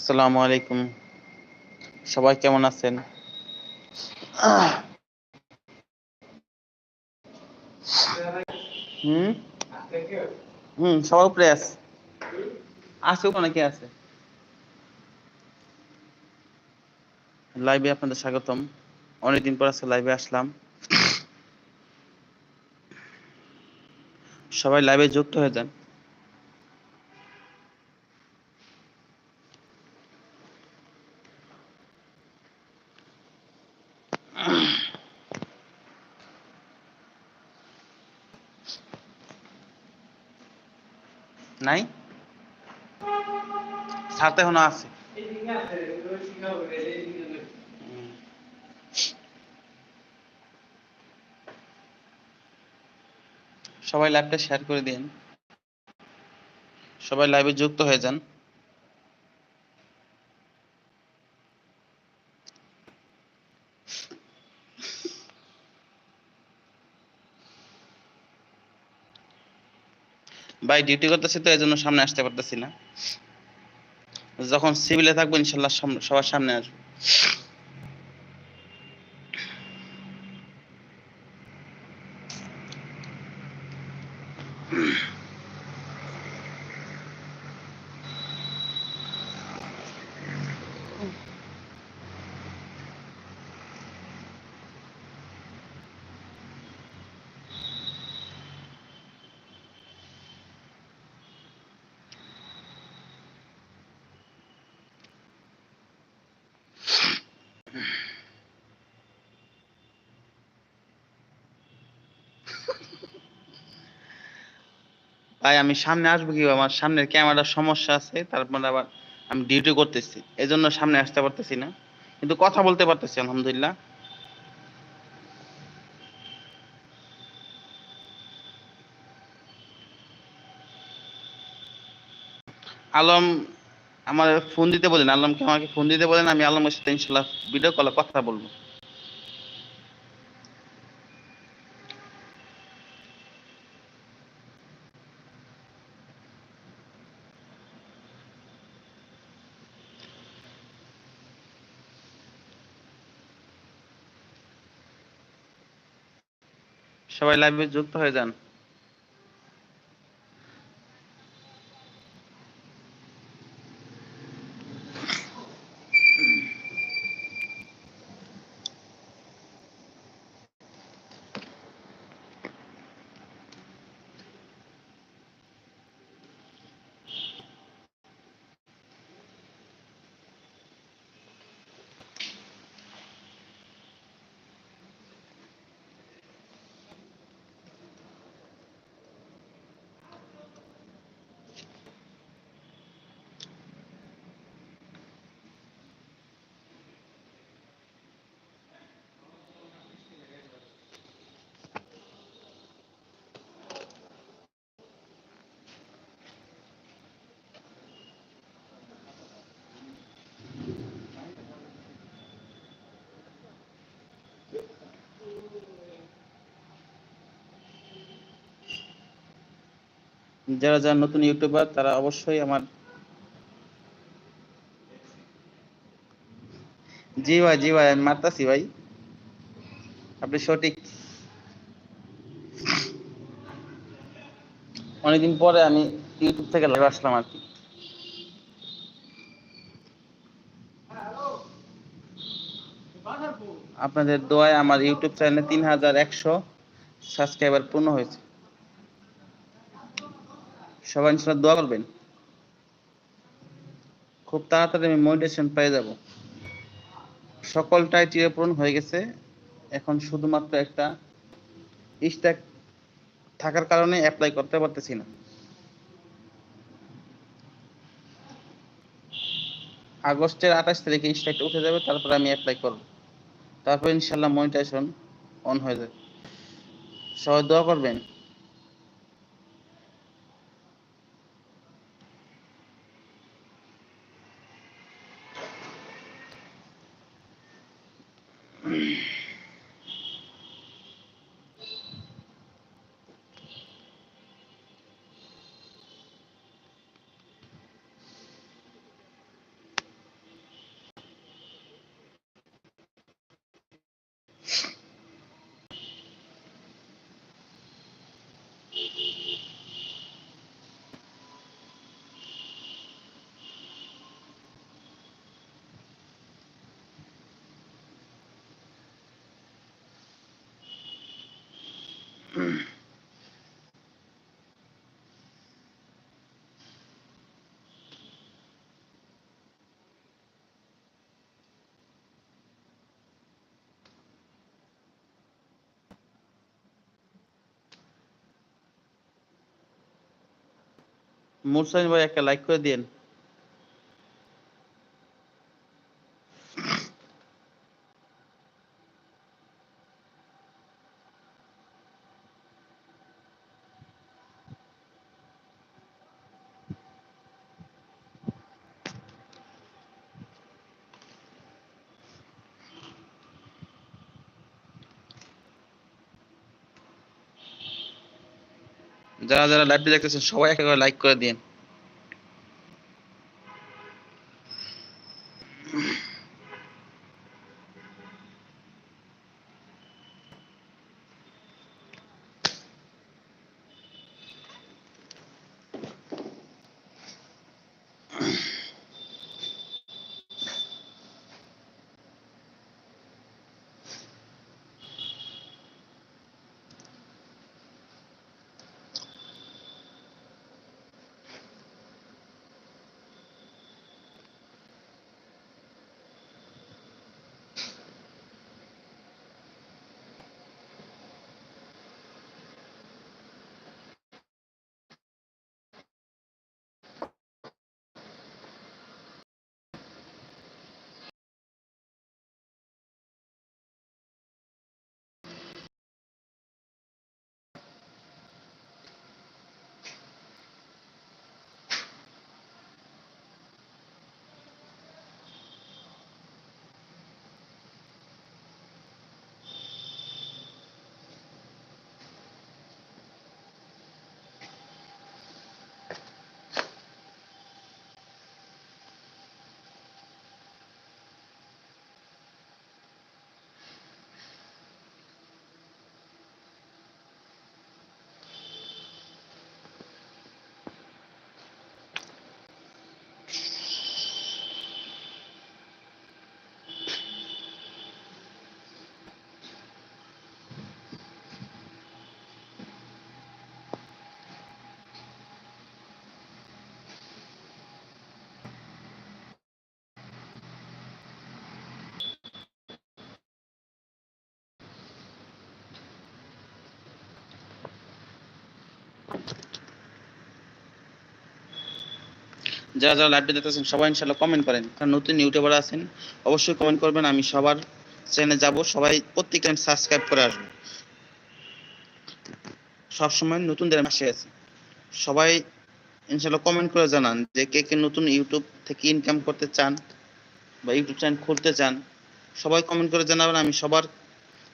আসসালামু আলাইকুম। সবাই কেমন আছেন? হুম? হুম, সবার উপরে আছে। আছে অনেকে আছে। লাইভে আপনাদের স্বাগতম। অনেকদিন পর আজকে লাইভে আসলাম। সবাই লাইভে যুক্ত হয়ে যান। নাই? সাথে হনা আছে। সবাই লাইভটা শেয়ার করে দিন সবাই লাইভে যুক্ত হয়ে যান। ভাই ডিউটি করতেছি তো এই জন্য সামনে আসতে পারতেছি না। যখন সিভিলে থাকব, ইনশাল্লাহ সবার সামনে আসব। ভাই, আমি সামনে আসব কি? আমার সামনের ক্যামেরার সমস্যা আছে, তারপর আবার আমি ডিউটি করতেছি। এই জন্য সামনে আসতে পারতেছি না। কিন্তু কথা বলতে পারতেছি, আলহামদুলিল্লাহ। আলম আমার ফোন দিতে বলেন। আলমকে আমাকে ফোন দিতে বলেন, আমি আলমের সাথে ইনশাল্লাহ ভিডিও কলে কথা বলব। সবাই লাইভে যুক্ত হয়ে যান। যারা যারা নতুন ইউটিউবার, তারা অবশ্যই আমার জি ভাই জি ভাই, আমি মারতাছি ভাই। আপনি সঠিক। অনেকদিন পরে আমি ইউটিউব থেকে লাইভ আসলাম আর কি। আপনাদের দোয়ায় আমার ইউটিউব চ্যানেলে তিন হাজার একশো সাবস্ক্রাইবার পূর্ণ হয়েছে। সবাই ইনশাল্লাহ দোয়া করবেন। খুব তাড়াতাড়ি আমি মনিটেশন পেয়ে যাব। সকলটাই চিরপূরণ হয়ে গেছে। এখন শুধুমাত্র একটা স্ট্যাক থাকার কারণে অ্যাপ্লাই করতে পারতেছি না। আগস্টের আঠাশ তারিখে স্ট্যাকটা উঠে যাবে, তারপরে আমি অ্যাপ্লাই করব। তারপর ইনশাল্লাহ মনিটাইজেশন অন হয়ে যাবে। সবাই দোয়া করবেন। মুরসালিন ভাই একটা লাইক করে দিন যারা যারা লাইভটি দেখতেছেন সবাই একটা করে লাইক করে দিন। যারা যারা লাইভটি দেখতেছেন, সবাই ইনশাল্লাহ কমেন্ট করেন। কারণ নতুন ইউটিউবার আছেন, অবশ্যই কমেন্ট করবেন। আমি সবার চ্যানেলে যাব, সবাই প্রত্যেক টাইম সাবস্ক্রাইব করে আসব সবসময় নতুনদের পাশে আছে। সবাই ইনশাল্লাহ কমেন্ট করে জানান যে কে কে নতুন ইউটিউব থেকে ইনকাম করতে চান বা ইউটিউব চ্যানেল খুলতে চান, সবাই কমেন্ট করে জানাবেন, আমি সবার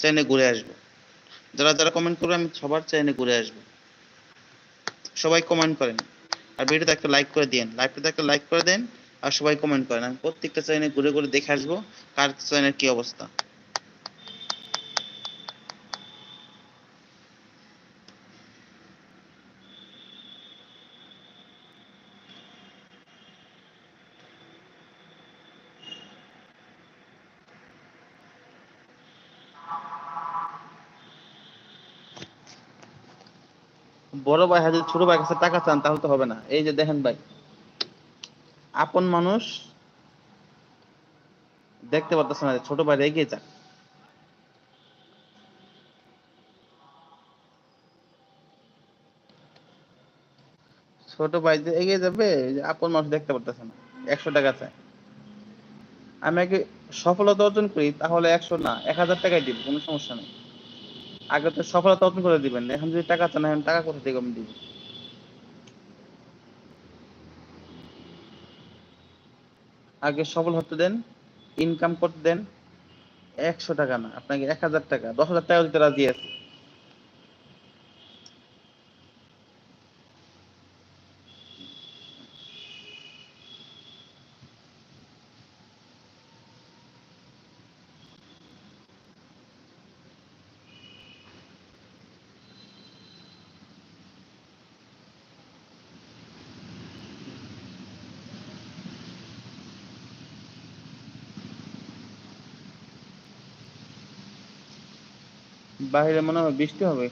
চ্যানেলে ঘুরে আসব। যারা যারা কমেন্ট করবে আমি সবার চ্যানেলে ঘুরে আসব। সবাই কমেন্ট করেন। আর ভিডিওতে একটা লাইক করে দিন লাইভটাতে একটা লাইক করে দেন আর সবাই কমেন্ট করেন। আমি প্রত্যেকটা চ্যানেল ঘুরে ঘুরে দেখে আসব কার চ্যানেলের কি অবস্থা। বড় ভাই হাজার, ছোট ভাই কাছে টাকা চান, তাহলে তো হবে না। এই যে দেখেন ভাই, আপন মানুষ দেখতে পারতেছে না ছোট ভাই এগিয়ে যাক। ছোট ভাই যে এগিয়ে যাবে আপন মানুষ দেখতে পারতেছে না, একশো টাকা চায়। আমি আগে সফলতা অর্জন করি, তাহলে একশো না, এক হাজার টাকাই দিব, কোনো সমস্যা নেই। আগে তো সফলতা অর্জন করে দিবেন এখন যদি টাকা চান, এখন টাকা কোথা থেকে আমি দিব? আগে সফল হতে দেন ইনকাম করতে দেন, একশো টাকা না, আপনাকে এক হাজার টাকা, দশ হাজার টাকা দিতে রাজি আছে। বাইরে মনে হয় বৃষ্টি হবে।